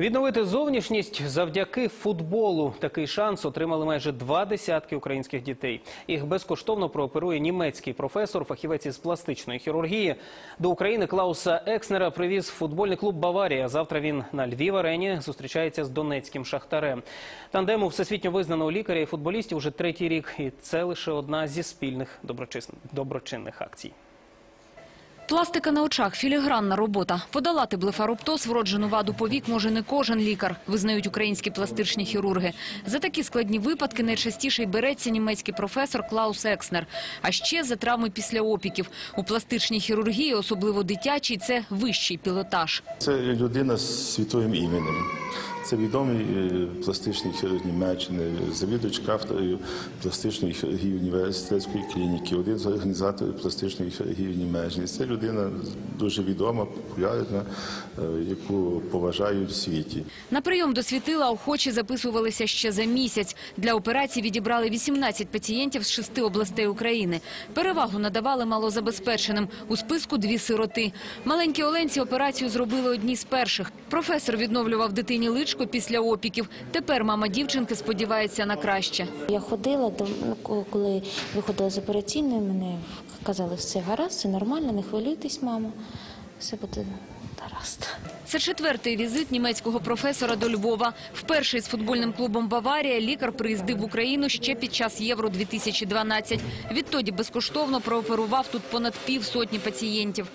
Відновити зовнішність завдяки футболу. Такий шанс отримали майже два десятки українських дітей. Їх безкоштовно прооперує німецький професор, фахівець із пластичної хірургії. До України Клауса Екснера привіз футбольний клуб Баварія. Завтра він на Львів арені зустрічається з донецьким шахтарем. Тандему всесвітньо визнаного лікаря і футболістів уже третій рік, і це лише одна зі спільних доброчинних акцій. Пластика на очах – філігранна робота. Подолати блефароптоз, вроджену ваду повік, може не кожен лікар, визнають українські пластичні хірурги. За такі складні випадки найчастіше й береться німецький професор Клаус Екснер. А ще за травми після опіків. У пластичній хірургії, особливо дитячій, це вищий пілотаж. Це людина з світовим іменем. Це відомий е, пластичний хірург Німеччини, завідувач кафедрою пластичної хірургії університетської клініки, один з організаторів пластичної хірургії в Німеччині. Це людина дуже відома, популярна, е, яку поважають в світі. На прийом до світила охочі записувалися ще за місяць. Для операції відібрали 18 пацієнтів з шести областей України. Перевагу надавали малозабезпеченим. У списку дві сироти. Маленькі Оленці операцію зробили одні з перших. Професор відновлював дитині личко після опіків. Тепер мама дівчинки сподівається на краще. Я ходила, ну, ко- коли виходила з операційної, мене казали, все гаразд, все нормально, не хвилюйтесь, мамо, все буде гаразд. Це четвертий візит німецького професора до Львова. Вперше з футбольним клубом «Баварія» лікар приїздив в Україну ще під час Євро-2012. Відтоді безкоштовно прооперував тут понад півсотні пацієнтів.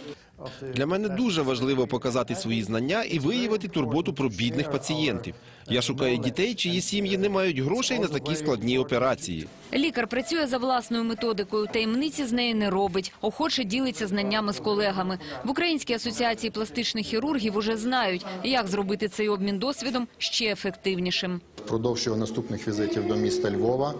Для мене дуже важливо показати свої знання і виявити турботу про бідних пацієнтів. Я шукаю дітей, чиї сім'ї не мають грошей на такі складні операції. Лікар працює за власною методикою, таємниці з неї не робить. Охоче ділиться знаннями з колегами. В Українській асоціації пластичних хірургів уже знають, як зробити цей обмін досвідом ще ефективнішим. Впродовж його наступних візитів до міста Львова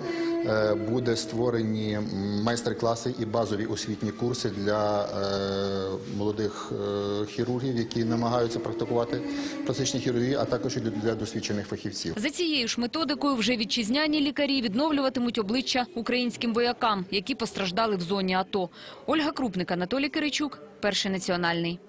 буде створені майстер-класи і базові освітні курси для е, молодих е, хірургів, які намагаються практикувати пластичні хірургії, а також і для досвідчених фахівців. За цією ж методикою вже вітчизняні лікарі відновлюватимуть обличчя українським воякам, які постраждали в зоні АТО. Ольга Крупник, Анатолій Киричук, Перший національний.